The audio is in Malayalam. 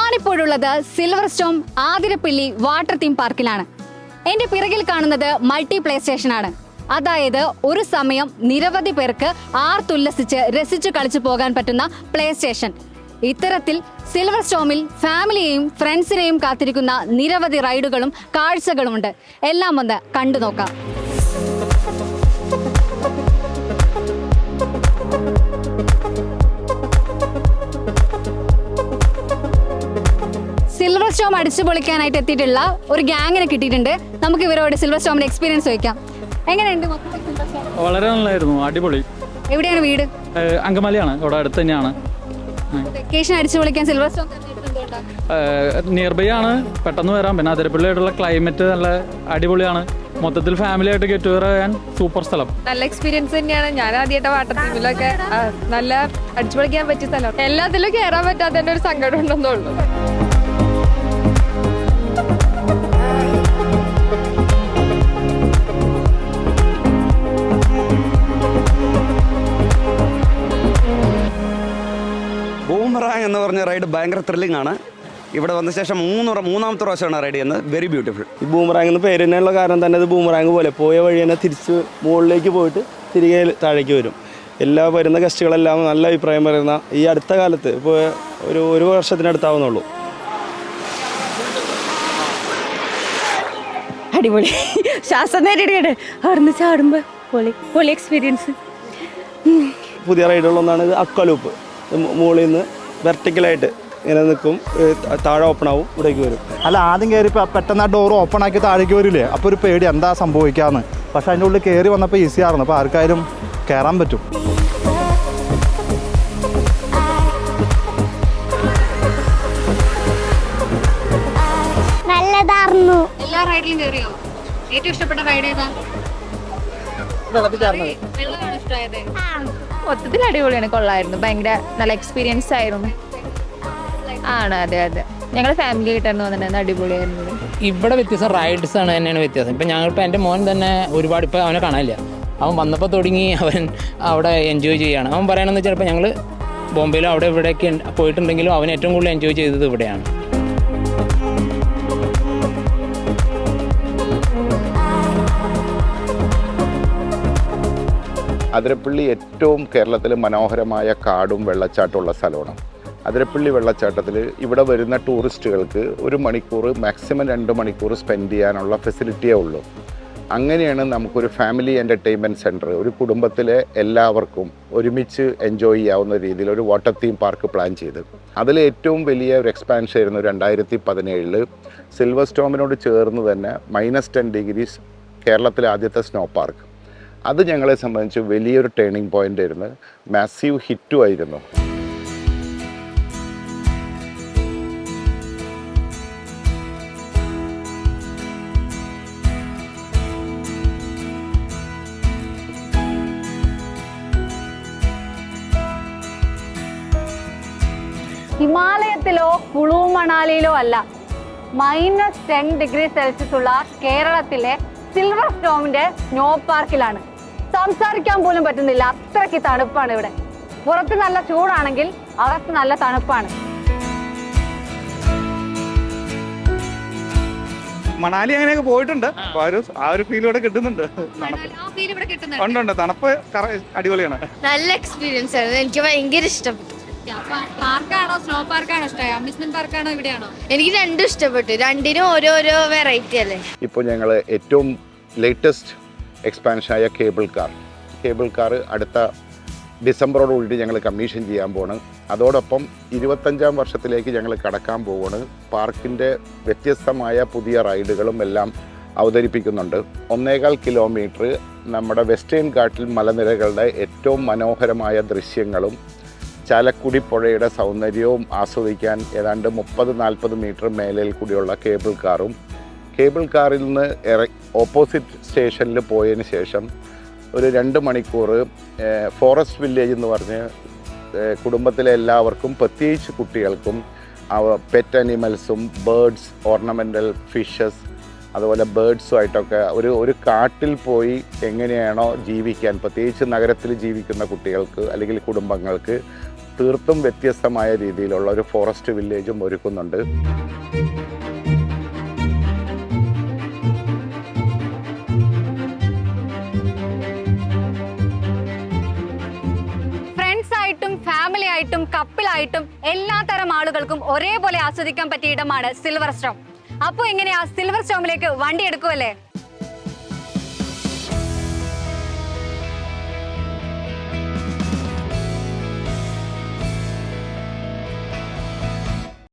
ഞാനിപ്പോഴുള്ളത് silver storm Athirappilly water theme പാർക്കിലാണ് എന്റെ പിറകിൽ കാണുന്നത് മൾട്ടി പ്ലേ സ്റ്റേഷൻ ആണ്. അതായത് ഒരു സമയം നിരവധി പേർക്ക് ആർത്തുല്ലസിച്ച് രസിച്ചു കളിച്ചു പോകാൻ പറ്റുന്ന പ്ലേ സ്റ്റേഷൻ ഇത്തരത്തിൽ സിൽവർ സ്റ്റോമിൽ ഫാമിലിയെയും ഫ്രണ്ട്സിനെയും കാത്തിരിക്കുന്ന നിരവധി റൈഡുകളും കാഴ്ചകളുമുണ്ട്. എല്ലാം ഒന്ന് കണ്ടു നോക്കാം സ്റ്റോം അടിച്ചു പൊളിക്കാനായിട്ട് എത്തിയിട്ടുള്ള ഒരു ഗ്യാങ്ങിനെ കിട്ടിയിട്ടുണ്ട്. നമുക്ക് ഇവരോട് സിൽവർ സ്റ്റോമിന്റെ എക്സ്പീരിയൻസ് ചോദിക്കാം. എങ്ങനെയുണ്ട് വളരെ നല്ലായിരുന്നു അടിപൊളി. എവിടെയാണ് വീട്? അങ്കമാലിയാണ്. ഇവിടെ അടുത്ത് തന്നെയാണ് വെക്കേഷൻ അടിച്ചു പൊളിക്കാൻ സിൽവർ സ്റ്റോം നിയർ ബൈ ആണ്. പെട്ടെന്ന് വരാം. പിന്നെ അതിരപ്പള്ളിയായിട്ടുള്ള ക്ലൈമറ്റ് നല്ല അടിപൊളിയാണ്. മൊത്തത്തിൽ ഫാമിലി ആയിട്ട് ഗെറ്റ് ടുഗർ ചെയ്യാൻ സൂപ്പർ സ്ഥലം. നല്ല എക്സ്പീരിയൻസ് തന്നെയാണ്. ഞാൻ ആദ്യമായിട്ട് വാട്ടർ തീമിലൊക്കെ നല്ല അടിച്ചു പൊളിക്കാൻ പറ്റിയ സ്ഥലം. എല്ലാത്തിലും കയറാൻ പറ്റാത്തതിന്റെ ഒരു സങ്കടം ഉണ്ടെന്നേ ഉള്ളൂ. ബൂമറാങ് എന്ന് പറഞ്ഞ റൈഡ് ഭയങ്കര ത്രില്ലിംഗ് ആണ്. ഇവിടെ വന്ന ശേഷം മൂന്ന് മൂന്നാമത്തെ പ്രാവശ്യമാണ് റൈഡ് ചെയ്യുന്നത്. വെരി ബ്യൂട്ടിഫുൾ ഈ ബൂമറാങ് എന്ന് പേര് തന്നെയുള്ള കാരണം തന്നെ അത് ബൂമറാങ് പോലെ പോയ വഴി തന്നെ തിരിച്ച് മുകളിലേക്ക് പോയിട്ട് തിരികെ താഴേക്ക് വരും. എല്ലാ വരുന്ന ഗസ്റ്റുകളെല്ലാം നല്ല അഭിപ്രായം പറയുന്ന ഈ അടുത്ത കാലത്ത് ഇപ്പോൾ ഒരു ഒരു വർഷത്തിനടുത്താവുന്നുള്ളൂ. അടിപൊളി. ശ്വാസം നേരിടുകയാണ് അവിടുന്ന് ചാടുമ്പോൾ പൊളി പൊളി എക്സ്പീരിയൻസ് പുതിയ റൈഡുകളൊന്നാണ് ഇത് അക്കലൂപ്പ് മുകളിൽ നിന്ന് വെർട്ടിക്കലായിട്ട് ഇങ്ങനെ നിൽക്കും താഴെ ഓപ്പൺ ആവും ഇവിടേക്ക് വരും. അല്ല ആദ്യം കയറി പെട്ടെന്ന് ആ ഡോർ ഓപ്പൺ ആക്കി താഴേക്ക് വരില്ലേ? അപ്പോൾ ഒരു പേടി എന്താ സംഭവിക്കാന്ന്. പക്ഷെ അതിന്റെ ഉള്ളിൽ കയറി വന്നപ്പോൾ ഈസി ആയിരുന്നു. അപ്പോൾ ആർക്കായാലും കയറാൻ പറ്റും. നല്ലതായിരുന്നു എല്ലാ റൈഡിലും കയറിയോ ഏറ്റവും ഇഷ്ടപ്പെട്ട റൈഡ് ഏതാ? വെള്ളമാണ് ഇഷ്ടമായത്. മൊത്തത്തിൽ അടിപൊളിയാണ്. കൊള്ളായിരുന്നു. ഭയങ്കര നല്ല എക്സ്പീരിയൻസ് ആയിരുന്നു. ആണ് അതെ അതെ. ഞങ്ങൾ ഫാമിലി ആയിട്ടാണ് വന്നിട്ടുണ്ട് അടിപൊളിയായിരുന്നു. ഇവിടെ വ്യത്യാസം റൈഡ്സ് ആണ് തന്നെയാണ് വ്യത്യാസം. ഇപ്പം ഇപ്പൊ എന്റെ മോൻ തന്നെ ഒരുപാട് ഇപ്പൊ അവനെ കാണാനില്ല. അവൻ വന്നപ്പോൾ തുടങ്ങി അവൻ അവിടെ എൻജോയ് ചെയ്യാണ്. അവൻ പറയണമെന്ന് വെച്ചാൽ ഇപ്പോൾ ഞങ്ങൾ ബോംബെയിലും അവിടെ ഇവിടെയൊക്കെ പോയിട്ടുണ്ടെങ്കിലും അവൻ ഏറ്റവും കൂടുതൽ എൻജോയ് ചെയ്തത് ഇവിടെയാണ്. അതിരപ്പള്ളി ഏറ്റവും കേരളത്തിലെ മനോഹരമായ കാടും വെള്ളച്ചാട്ടമുള്ള സ്ഥലമാണ്. അതിരപ്പള്ളി വെള്ളച്ചാട്ടത്തിൽ ഇവിടെ വരുന്ന ടൂറിസ്റ്റുകൾക്ക് ഒരു മണിക്കൂർ മാക്സിമം രണ്ട് മണിക്കൂർ സ്പെൻഡ് ചെയ്യാനുള്ള ഫെസിലിറ്റിയേ ഉള്ളൂ. അങ്ങനെയാണ് നമുക്കൊരു ഫാമിലി എന്റർടൈൻമെന്റ് സെന്റർ ഒരു കുടുംബത്തിലെ എല്ലാവർക്കും ഒരുമിച്ച് എൻജോയ് ചെയ്യാവുന്ന രീതിയിൽ ഒരു വാട്ടർ തീം പാർക്ക് പ്ലാൻ ചെയ്ത്. അതിൽ ഏറ്റവും വലിയ ഒരു എക്സ്പാൻഷൻ ആയിരുന്നു രണ്ടായിരത്തി പതിനേഴിൽ സിൽവർ സ്റ്റോമിനോട് ചേർന്ന് തന്നെ മൈനസ് ടെൻ ഡിഗ്രീസ് കേരളത്തിലെ ആദ്യത്തെ സ്നോ പാർക്ക് അത് ഞങ്ങളെ സംബന്ധിച്ച് വലിയൊരു ടേണിംഗ് പോയിന്റ് ആയിരുന്നു. മാസീവ് ഹിറ്റും ആയിരുന്നു. ഹിമാലയത്തിലോ കുളു മണാലിയിലോ അല്ല. മൈനസ് ടെൻ ഡിഗ്രി സെൽഷ്യസ് ഉള്ള കേരളത്തിലെ സിൽവർ സ്റ്റോമിന്റെ സ്നോ പാർക്കിലാണ് സംസാരിക്കാൻ പോലും പറ്റുന്നില്ല. അത്രയ്ക്ക് തണുപ്പാണ് ഇവിടെ. പുറത്ത് നല്ല ചൂടാണെങ്കിൽ അകത്ത് നല്ല തണുപ്പാണ്. മണാലി അങ്ങനെയൊക്കെ പോയിട്ടുണ്ട്. അപ്പൊ ആ ഒരു ആ ഒരു ഫീൽ ഇവിടെ കിട്ടുന്നുണ്ട്. ഉണ്ട് ഉണ്ട്. തണുപ്പ് കറ- അടിപൊളിയാണ്. നല്ല എക്സ്പീരിയൻസ് ആയിരുന്നു. എനിക്ക് ഭയങ്കര ഇഷ്ടപ്പെട്ടു. പാർക്കാണോ? സ്നോ പാർക്കാണോ ഇഷ്ടമായി? അമ്യൂസ്മെന്റ് പാർക്കാണോ ഇവിടെയാണോ? എനിക്ക് രണ്ടും ഇഷ്ടപ്പെട്ടു. രണ്ടിനും ഓരോരോ വെറൈറ്റി അല്ലേ? ഇപ്പോൾ ഞങ്ങൾ ഏറ്റവും ലേറ്റസ്റ്റ് എക്സ്പാൻഷനായ കേബിൾ കാർ. കേബിൾ കാർ അടുത്ത ഡിസംബറോടുകൂടി ഞങ്ങൾ കമ്മീഷൻ ചെയ്യാൻ പോണ്. അതോടൊപ്പം ഇരുപത്തഞ്ചാം വർഷത്തിലേക്ക് ഞങ്ങൾ കടക്കാൻ പോവാണ്. പാർക്കിന്റെ വ്യത്യസ്തമായ പുതിയ റൈഡുകളും എല്ലാം അവതരിപ്പിക്കുന്നുണ്ട്. ഒന്നേകാൽ കിലോമീറ്റർ നമ്മുടെ വെസ്റ്റേൺ ഘാട്ടിൽ മലനിരകളുടെ ഏറ്റവും മനോഹരമായ ദൃശ്യങ്ങളും ചാലക്കുടി പുഴയുടെ സൗന്ദര്യവും ആസ്വദിക്കാൻ ഏതാണ്ട് മുപ്പത് നാൽപ്പത് മീറ്റർ മേലയിൽ കൂടിയുള്ള കേബിൾ കാറും കേബിൾ കാറിൽ നിന്ന് ഇറ ഓപ്പോസിറ്റ് സ്റ്റേഷനിൽ പോയതിന് ശേഷം ഒരു രണ്ട് മണിക്കൂർ ഫോറസ്റ്റ് വില്ലേജ് എന്ന് പറഞ്ഞ് കുടുംബത്തിലെ എല്ലാവർക്കും പ്രത്യേകിച്ച് കുട്ടികൾക്കും പെറ്റ് അനിമൽസും ബേർഡ്സ് ഓർണമെന്റൽ ഫിഷസ് അതുപോലെ ബേർഡ്സുമായിട്ടൊക്കെ ഒരു ഒരു കാട്ടിൽ പോയി എങ്ങനെയാണോ ജീവിക്കാൻ പ്രത്യേകിച്ച് നഗരത്തിൽ ജീവിക്കുന്ന കുട്ടികൾക്ക് അല്ലെങ്കിൽ കുടുംബങ്ങൾക്ക് തീർത്തും വ്യത്യസ്തമായ രീതിയിലുള്ള ഒരു ഫോറസ്റ്റ് വില്ലേജും ഒരുക്കുന്നുണ്ട്. ആയിട്ടും കപ്പിളായിട്ടും എല്ലാ തരം ആളുകൾക്കും ഒരേപോലെ ആസ്വദിക്കാൻ പറ്റിയ ഇടമാണ് സിൽവർ സ്റ്റോം. അപ്പോൾ എങ്ങനെയാ സിൽവർ സ്റ്റോമിലേക്ക് വണ്ടി എടുക്കുമല്ലേ